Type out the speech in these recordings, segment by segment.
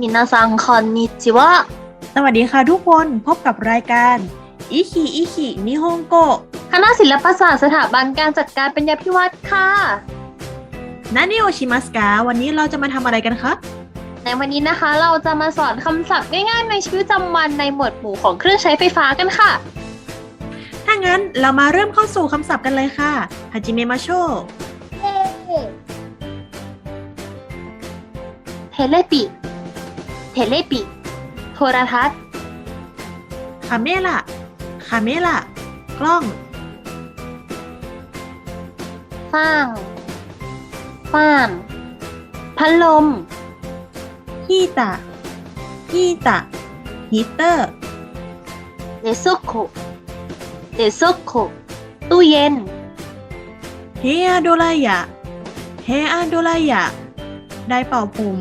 มินาซังคอนนิจิวะ สวัสดีค่ะทุกคนพบกับรายการอิคิอิคินิฮงโกคณะศิลปศาสตร์สถาบันการจัดการปัญญาพิวัตรค่ะนานิโอชิมัสกาวันนี้เราจะมาทำอะไรกันคะ ในวันนี้นะคะ เราจะมาสอนคำศัพท์ง่ายๆ ในชีวิตประจำวันในหมวดหมู่ของเครื่องใช้ไฟฟ้ากันค่ะ ถ้างั้นเรามาเริ่มเข้าสู่คำศัพท์กันเลยค่ะฮาจิเมมาโชเทเลปิเทเลปิโทรทัศน์คาเมล่าคาเมล่ากล้องฟ้างฟ้างพัดลม ฮีตะฮีตะฮีเตอร์เดโซโคเดโซโคตู้เย็นเฮอาโดรายะเฮอาโดรายะไดร์เป่าผม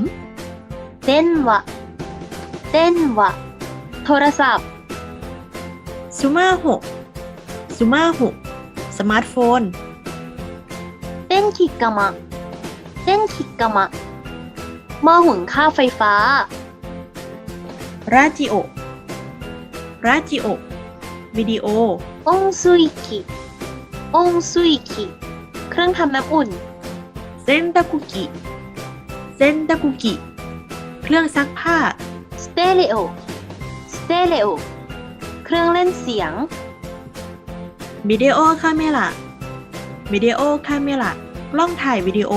เต้นวะเต้นวะโทรศัพท์ซูมาหกซูมาหกสมาร์ทโฟนเต้นคิกามะเต้นคิกามะ หม้อหุงข้าวไฟฟ้าราจิโอราจิโอวิดีโอองซุยกิองซุยกิ เครื่องทำน้ำอุ่นเซนตาคุกิเซนตาคุกิเครื่องซักผ้า สเตเลโอ สเตเลโอ เครื่องเล่นเสียง วิดีโอคาเมล่าวิดีโอคาเมล่ากล้องถ่ายวิดีโอ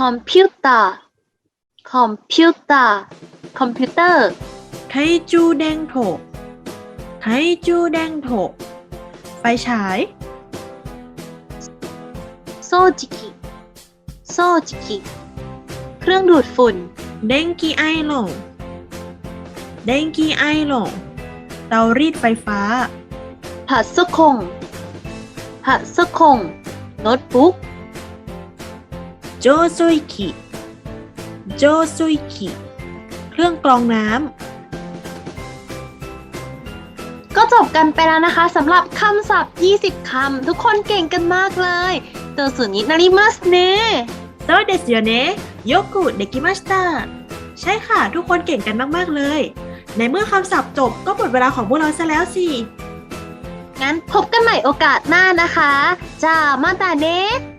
คอมพิวเตอร์ คอมพิวเตอร์ คอมพิวเตอร์ไคจูแดงโถไคจูแดงโถไฟฉาย โซจิกิ โซจิกิ เครื่องดูดฝุ่น เดงกีไอหลงเดงกีไอหลงเตารีดไฟฟ้าผัดสะคงผัดสะคงโน้ตบุ๊ก โจซุยกิโจซุยกิเครื่องกรองน้ก็จบกันไปแล้วนะคะสำหรับคำศัพท์ 20 คำ ทุกคนเก่งกันมากเลยเตอร์สุนินาริมัสเน่ำโซเดสโยเนะโยกุเดกิมาสตาใช่ค่ะ ทุกคนเก่งกันมากๆเลย ในเมื่อคำศัพท์จบก็หมดเวลาของพวกเราซะแล้วสิ งั้นพบกันใหม่โอกาสหน้านะคะ จ้ามาตาเนะ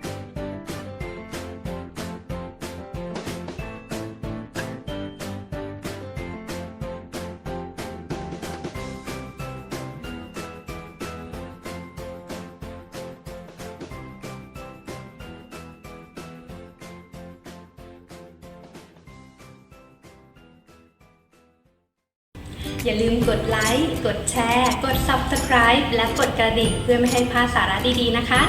อย่าลืมกดไลค์ กดแชร์ กด Subscribe และกดกระดิ่งเพื่อไม่ให้พลาดสาระดีๆนะคะ